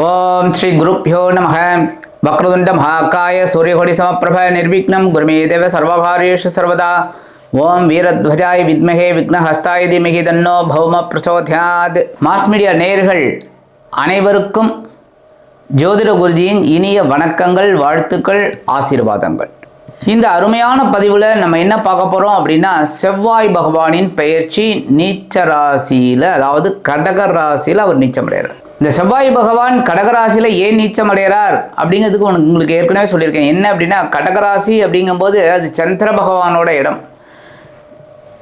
ஓம் ஸ்ரீ குருப்பியோ நம வக்ரதுண்ட மகாக்காய சூரியகொடி சமப்பிரப நிர்விக்னம் குருமே தேவ சர்வகாரியேஷு சர்வதா. ஓம் வீரத்வஜாய் வித்மகே விக்னஹஸ்தாய தீமகி தன்னோ பௌம பிரச்சோத்யாத் மாஸ் மீடியா நேர்கள் அனைவருக்கும் ஜோதிட குருஜியின் இனிய வணக்கங்கள் வாழ்த்துக்கள் ஆசீர்வாதங்கள். இந்த அருமையான பதிவில் நம்ம என்ன பார்க்க போகிறோம் அப்படின்னா செவ்வாய் பகவானின் பெயர்ச்சி நீச்ச ராசியில் அதாவது கடக ராசியில் அவர் நீச்சமடைகிறார் இந்த செவ்வாய் பகவான் கடகராசியில் ஏன் நீச்சம் அடைகிறார் அப்படிங்கிறதுக்கு உனக்கு உங்களுக்கு ஏற்கனவே சொல்லியிருக்கேன். என்ன அப்படின்னா கடகராசி அப்படிங்கும்போது அது சந்திர பகவானோட இடம்.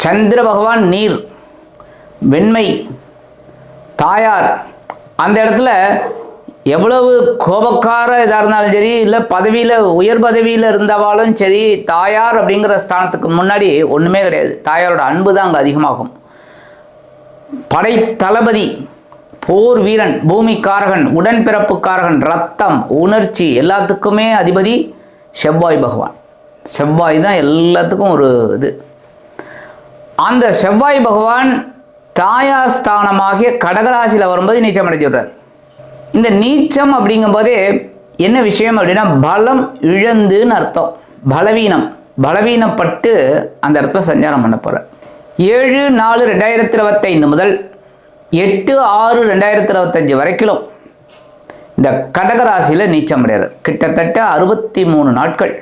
சந்திர பகவான் நீர் வெண்மை தாயார். அந்த இடத்துல எவ்வளவு கோபக்கார இதாக இருந்தாலும் சரி இல்லை பதவியில் உயர் பதவியில் இருந்தவாலும் சரி தாயார் அப்படிங்கிற ஸ்தானத்துக்கு முன்னாடி ஒன்றுமே கிடையாது. தாயாரோட அன்பு தான் அங்கே அதிகமாகும். படை தளபதி போர் வீரன் பூமிக்காரகன் உடன்பிறப்புக்காரகன் ரத்தம் உணர்ச்சி எல்லாத்துக்குமே அதிபதி செவ்வாய் பகவான். செவ்வாய் தான் எல்லாத்துக்கும் ஒரு இது. அந்த செவ்வாய் பகவான் தாயாஸ்தானமாகிய கடகராசியில் வரும்போது நீச்சம் அடைஞ்சிடுறார் இந்த நீச்சம் அப்படிங்கும்போதே என்ன விஷயம் அப்படின்னா பலம் இழந்துன்னு அர்த்தம். பலவீனம். பலவீனப்பட்டு அந்த இடத்துல சஞ்சாரம் பண்ண போகிறார் ஏழு நாலு ரெண்டாயிரத்தி இருபத்தைந்து முதல் எட்டு ஆறு ரெண்டாயிரத்தி இருபத்தஞ்சி வரைக்கும் இந்த கடகராசியில் நீச்சம் அடைகிறார் கிட்டத்தட்ட அறுபத்தி மூணு நாட்கள்.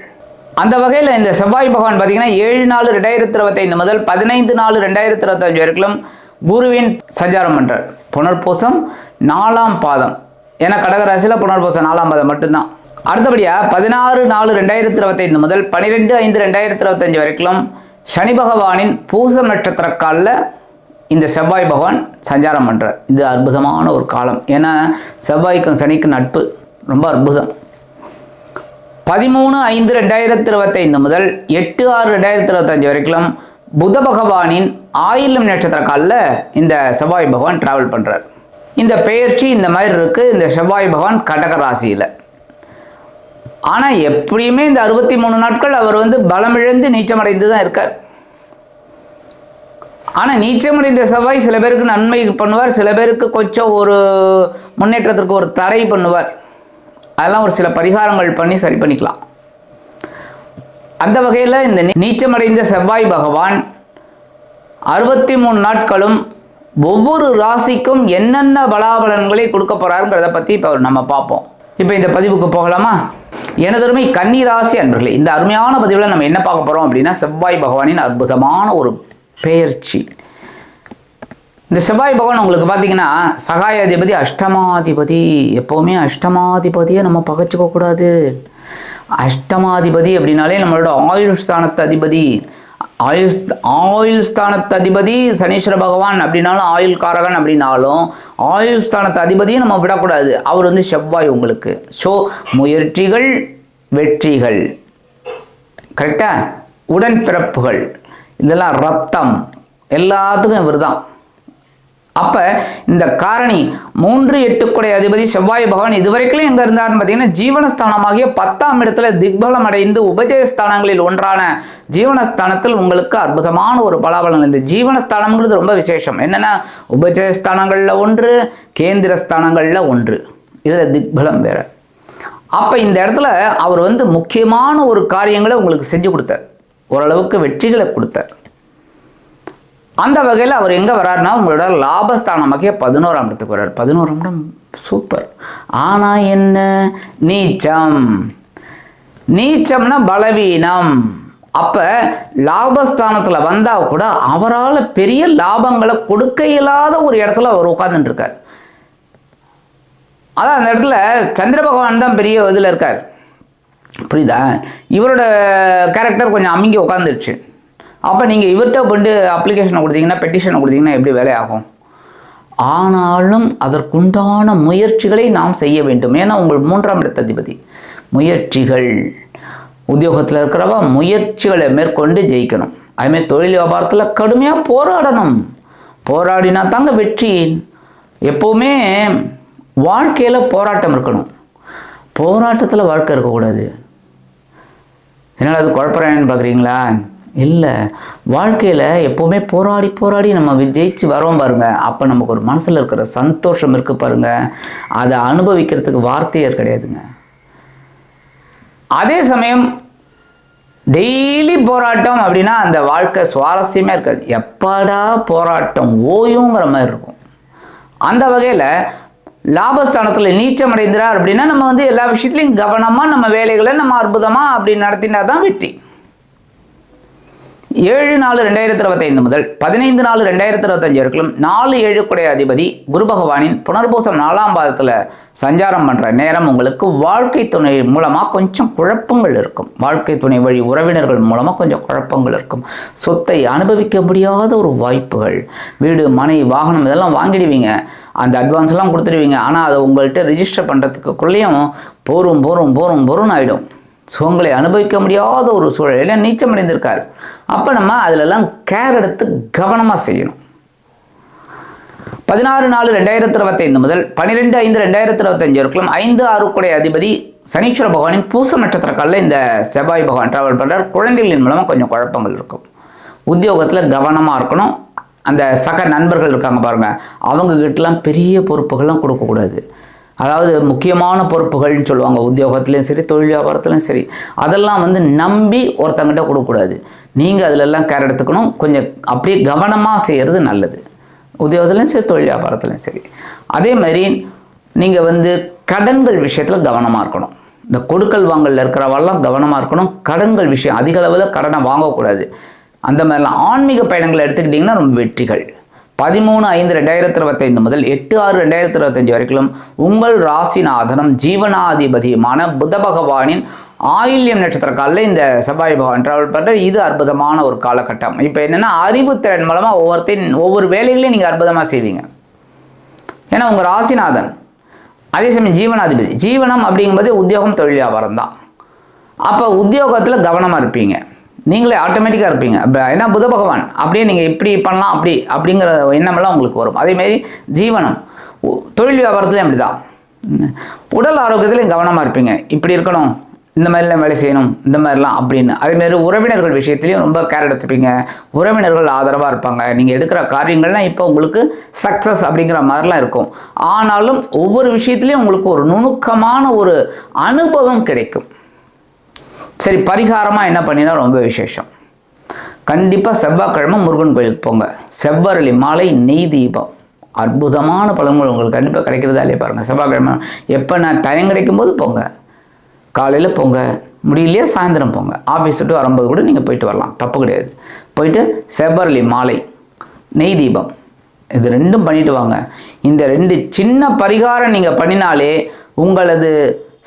அந்த வகையில் இந்த செவ்வாய் பகவான் பார்த்தீங்கன்னா ஏழு நாலு ரெண்டாயிரத்தி இருபத்தைந்து முதல் பதினைந்து நாலு ரெண்டாயிரத்தி இருபத்தஞ்சு வரைக்கும் குருவின் சஞ்சாரம் பண்ணுறார் புனர்பூசம் நாலாம் பாதம். ஏன்னா கடகராசியில் புனர்பூசம் நாலாம் பாதம் மட்டும்தான். அடுத்தபடியாக பதினாறு நாலு ரெண்டாயிரத்தி இருபத்தைந்து முதல் பன்னிரெண்டு ஐந்து ரெண்டாயிரத்தி இருபத்தஞ்சு வரைக்கும் சனி பகவானின் பூசம் நட்சத்திர காலில் இந்த செவ்வாய் பகவான் சஞ்சாரம் பண்ணுறார் இது அற்புதமான ஒரு காலம். ஏன்னா செவ்வாய்க்கும் சனிக்கும் நட்பு ரொம்ப அற்புதம். பதிமூணு ஐந்து ரெண்டாயிரத்தி இருபத்தைந்து முதல் எட்டு ஆறு ரெண்டாயிரத்தி இருபத்தஞ்சு வரைக்கும் புத பகவானின் ஆயிலம் நட்சத்திர காலில் இந்த செவ்வாய் பகவான் டிராவல் பண்ணுறார் இந்த பெயர்ச்சி இந்த மாதிரி இருக்குது இந்த செவ்வாய் பகவான் கடக ராசியில். ஆனால் எப்படியுமே இந்த அறுபத்தி மூணு நாட்கள் அவர் வந்து பலமிழந்து நீச்சமடைந்து தான் இருக்கார். ஆனால் நீச்சமடைந்த செவ்வாய் சில பேருக்கு நன்மை பண்ணுவார் சில பேருக்கு கொஞ்சம் ஒரு முன்னேற்றத்திற்கு ஒரு தடை பண்ணுவார். அதெல்லாம் ஒரு சில பரிகாரங்கள் பண்ணி சரி பண்ணிக்கலாம். அந்த வகையில் இந்த நீச்சமடைந்த செவ்வாய் பகவான் அறுபத்தி மூணு நாட்களும் ஒவ்வொரு ராசிக்கும் என்னென்ன பலாபலன்களை கொடுக்க போகிறாருங்கிறத பற்றி இப்போ நம்ம பார்ப்போம். இப்போ இந்த பதிவுக்கு போகலாமா? எனதருமை கன்னி ராசி அன்பர்களே இந்த அருமையான பதிவில் நம்ம என்ன பார்க்க போகிறோம் அப்படின்னா செவ்வாய் பகவானின் அற்புதமான ஒரு பெயர்ச்சி. இந்த செவ்வாய் பகவான் உங்களுக்கு பார்த்தீங்கன்னா சகாயாதிபதி அஷ்டமாதிபதி. எப்போவுமே அஷ்டமாதிபதியை நம்ம பகைச்சிக்க கூடாது. அஷ்டமாதிபதி அப்படின்னாலே நம்மளோட ஆயுள் ஸ்தானத்து அதிபதி. ஆயுள் ஆயுள் ஸ்தானத்து அதிபதி சனீஸ்வர பகவான் அப்படின்னாலும் ஆயுள் காரகன் அப்படின்னாலும் ஆயுள் ஸ்தானத்து அதிபதியை நம்ம விடக்கூடாது. அவர் வந்து செவ்வாய் உங்களுக்கு. ஸோ முயற்சிகள் வெற்றிகள். கரெக்டா உடன்பிறப்புகள். இதெல்லாம் ரத்தம். எல்லாத்துக்கும் இவர் தான் அப்போ இந்த காரணி மூன்று எட்டுக்குடைய அதிபதி செவ்வாய் பகவான் இதுவரைக்கும் எங்கே இருந்தார்னு பார்த்தீங்கன்னா ஜீவனஸ்தானமாகிய பத்தாம் இடத்துல திக்பலம் அடைந்து உபஜயஸ்தானங்களில் ஒன்றான ஜீவனஸ்தானத்தில் உங்களுக்கு அற்புதமான ஒரு பலாபலம் இந்த ஜீவனஸ்தானம்ங்கிறது ரொம்ப விசேஷம். என்னென்னா உபஜயஸ்தானங்களில் ஒன்று கேந்திர ஸ்தானங்களில் ஒன்று. இதில் திக்பலம் வேறு. அப்போ இந்த இடத்துல அவர் வந்து முக்கியமான ஒரு காரியங்களை உங்களுக்கு செஞ்சு கொடுத்தார். ஓரளவுக்கு வெற்றிகளை கொடுத்தார். அந்த வகையில் அவர் எங்கே வராருன்னா உங்களோட லாபஸ்தானமாக்கிய பதினோராம் இடத்துக்கு வர்றார் பதினோராம் இடம் சூப்பர் ஆனால் என்ன? நீச்சம். நீச்சம்னா பலவீனம். அப்போ லாபஸ்தானத்தில் வந்தால் கூட அவரால் பெரிய லாபங்களை கொடுக்க இயலாத ஒரு இடத்துல அவர் உட்காந்துட்டுருக்கார் அதான் அந்த இடத்துல சந்திர பகவான் தான் பெரிய இதில் இருக்கார். புரியுதா? இவரோட கேரக்டர் கொஞ்சம் அமுங்கி உட்காந்துருச்சு அப்போ நீங்கள் இவர்கிட்ட கொண்டு அப்ளிகேஷனை கொடுத்தீங்கன்னா பெட்டிஷனை கொடுத்தீங்கன்னா எப்படி வேலையாகும் ஆனாலும் அதற்குண்டான முயற்சிகளை நாம் செய்ய வேண்டும். ஏன்னா உங்கள் மூன்றாம் இடத்த அதிபதி. முயற்சிகள். உத்தியோகத்தில் இருக்கிறவ முயற்சிகளை மேற்கொண்டு ஜெயிக்கணும். அதுமாதிரி தொழில் வியாபாரத்தில் கடுமையாக போராடணும். போராடினா தாங்க வெற்றி. எப்போவுமே வாழ்க்கையில் போராட்டம் இருக்கணும். போராட்டத்தில் வாழ்க்கை இருக்கக்கூடாது. என்னால் அது குழப்பறேன்னு பார்க்குறீங்களா இல்லை. வாழ்க்கையில் எப்போவுமே போராடி போராடி நம்ம ஜெயிச்சு வரோம் பாருங்கள் அப்போ நமக்கு ஒரு மனசில் இருக்கிற சந்தோஷம் இருக்குது பாருங்கள் அதை அனுபவிக்கிறதுக்கு வார்த்தையே கிடையாதுங்க. அதே சமயம் டெய்லி போராட்டம் அப்படின்னா அந்த வாழ்க்கை சுவாரஸ்யமே இருக்காது. எப்படா போராட்டம் ஓயுங்கிற மாதிரி இருக்கும். அந்த வகையில் லாபஸ்தானத்தில் நீச்சம் அப்படின்னா நம்ம வந்து எல்லா விஷயத்துலையும் கவனமாக நம்ம வேலைகளை நம்ம அற்புதமாக அப்படி நடத்தினா தான் வெற்றி. ஏழு நாலு ரெண்டாயிரத்தி இருபத்தைந்து முதல் பதினைந்து நாலு ரெண்டாயிரத்தி இருபத்தஞ்சு வரைக்கும் நாலு ஏழு ஏழுக்குடைய அதிபதி குரு பகவானின் புனர்பூசம் நாலாம் பாதத்தில் சஞ்சாரம் பண்ணுற நேரம் உங்களுக்கு வாழ்க்கை துணை மூலமாக கொஞ்சம் குழப்பங்கள் இருக்கும். வாழ்க்கை துணை வழி உறவினர்கள் மூலமாக கொஞ்சம் குழப்பங்கள் இருக்கும். சொத்தை அனுபவிக்க முடியாத ஒரு வாய்ப்புகள். வீடு மனை வாகனம் இதெல்லாம் வாங்கிடுவீங்க. அந்த அட்வான்ஸ்லாம் கொடுத்துடுவீங்க. ஆனால் அதை உங்கள்கிட்ட ரிஜிஸ்டர் பண்ணுறதுக்குள்ளேயும் போரும் போரும் போரும் போரும் ஆகிடும் சுகங்களை அனுபவிக்க முடியாத ஒரு சூழலில் நீச்சம் அடைந்திருக்கார் அப்போ நம்ம அதிலெல்லாம் கேர் எடுத்து கவனமாக செய்யணும். பதினாறு நாலு ரெண்டாயிரத்தி இருபத்தைந்து முதல் பன்னிரெண்டு ஐந்து ரெண்டாயிரத்தி இருபத்தஞ்சு வரைக்கும் ஐந்து ஆறுக்குடைய அதிபதி சனீஸ்வர பகவானின் பூச நட்சத்திர காலில் இந்த செவ்வாய் பகவான் டிராவல் பண்ணுறார் குழந்தைகளின் மூலமாக கொஞ்சம் குழப்பங்கள் இருக்கும். உத்தியோகத்தில் கவனமாக இருக்கணும். அந்த சக நண்பர்கள் இருக்காங்க பாருங்கள் அவங்கக்கிட்டலாம் பெரிய பொறுப்புகள்லாம் கொடுக்கக்கூடாது. அதாவது முக்கியமான பொறுப்புகள்னு சொல்லுவாங்க. உத்தியோகத்துலேயும் சரி தொழில் வியாபாரத்துலையும் சரி. அதெல்லாம் வந்து நம்பி ஒருத்தங்கிட்ட கொடுக்கக்கூடாது. நீங்கள் அதிலெல்லாம் கேர் எடுத்துக்கணும். கொஞ்சம் அப்படியே கவனமாக செய்கிறது நல்லது. உத்தியோகத்துலேயும் சரி தொழில் வியாபாரத்துலையும் சரி. அதே மாதிரி நீங்கள் வந்து கடன்கள் விஷயத்தில் கவனமாக இருக்கணும். இந்த கொடுக்கல் வாங்கலில் இருக்கிறவெல்லாம் கவனமாக இருக்கணும். கடன்கள் விஷயம் அதிக அளவில் கடனை வாங்கக்கூடாது. அந்த மாதிரிலாம் ஆன்மீக பயணங்களை எடுத்துக்கிட்டிங்கன்னா ரொம்ப வெற்றிகள். பதிமூணு ஐந்து ரெண்டாயிரத்தி இருபத்தைந்து முதல் எட்டு ஆறு ரெண்டாயிரத்தி இருபத்தஞ்சு வரைக்கும் உங்கள் ராசிநாதனம் ஜீவனாதிபதியுமான புத பகவானின் ஆயில்யம் நட்சத்திர காலில் இந்த செவ்வாய் பகவான் டிராவல் பண்ணுற இது அற்புதமான ஒரு காலகட்டம். இப்போ என்னென்னா அறிவுத்திறன் மூலமாக ஒவ்வொருத்தையும் ஒவ்வொரு வேலைகளையும் நீங்கள் அற்புதமாக செய்வீங்க. ஏன்னா உங்கள் ராசிநாதன் அதே சமயம் ஜீவனாதிபதி. ஜீவனம் அப்படிங்கும்போது உத்தியோகம் தொழில் வியாபாரம் தான். அப்போ உத்தியோகத்தில் கவனமாக இருப்பீங்க. நீங்களே ஆட்டோமேட்டிக்காக இருப்பீங்க. அப்ப ஏன்னா புத பகவான் அப்படியே நீங்கள் இப்படி பண்ணலாம் அப்படி அப்படிங்கிற எண்ணமெல்லாம் உங்களுக்கு வரும். அதேமாரி ஜீவனம் தொழில் வியாபாரத்துலையும் அப்படி தான் உடல் ஆரோக்கியத்துலையும் கவனமாக இருப்பீங்க. இப்படி இருக்கணும் இந்த மாதிரிலாம் வேலை செய்யணும் இந்த மாதிரிலாம் அப்படின்னு. அதேமாரி உறவினர்கள் விஷயத்துலையும் ரொம்ப கேர் எடுத்துப்பீங்க. உறவினர்கள் ஆதரவாக இருப்பாங்க. நீங்கள் எடுக்கிற காரியங்கள்லாம் இப்போ உங்களுக்கு சக்ஸஸ் அப்படிங்கிற மாதிரிலாம் இருக்கும். ஆனாலும் ஒவ்வொரு விஷயத்துலையும் உங்களுக்கு ஒரு நுணுக்கமான ஒரு அனுபவம் கிடைக்கும். சரி பரிகாரமாக என்ன பண்ணினா ரொம்ப விசேஷம். கண்டிப்பாக செவ்வாய்க்கிழமை முருகன் கோயிலுக்கு போங்க. செவ்வரளி மாலை நெய் தீபம். அற்புதமான பழங்கள் உங்களுக்கு கண்டிப்பாக கிடைக்கிறதா இல்லையா பாருங்கள் செவ்வாய்க்கிழமை எப்போ நான் டைம் கிடைக்கும்போது போங்க. காலையில் போங்க. முடியலையா சாயந்தரம் போங்க. ஆஃபீஸ் விட்டு வரும்போது கூட நீங்கள் போயிட்டு வரலாம். தப்பு கிடையாது. போயிட்டு செவ்வரளி மாலை நெய் தீபம். இது ரெண்டும் பண்ணிட்டு வாங்க. இந்த ரெண்டு சின்ன பரிகாரம் நீங்கள் பண்ணினாலே உங்களது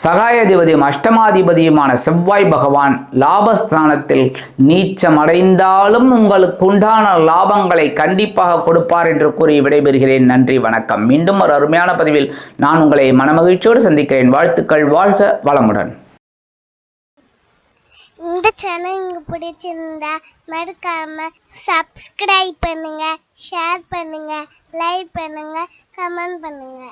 சகாயாதிபதியும் அஷ்டமாதிபதியுமான செவ்வாய் பகவான் லாபஸ்தானத்தில் நீச்சமடைந்தாலும் உங்களுக்கு உண்டான லாபங்களை கண்டிப்பாக கொடுப்பார் என்று கூறி விடைபெறுகிறேன். நன்றி வணக்கம். மீண்டும் ஒரு அருமையான பதிவில் நான் உங்களை மனமகிழ்ச்சியோடு சந்திக்கிறேன். வாழ்த்துக்கள் வாழ்க வளமுடன். இந்த சேனல் உங்களுக்கு பிடிச்சிருந்தா மறக்காம சப்ஸ்கிரைப் பண்ணுங்க ஷேர் பண்ணுங்க லைக் பண்ணுங்க கமெண்ட் பண்ணுங்க.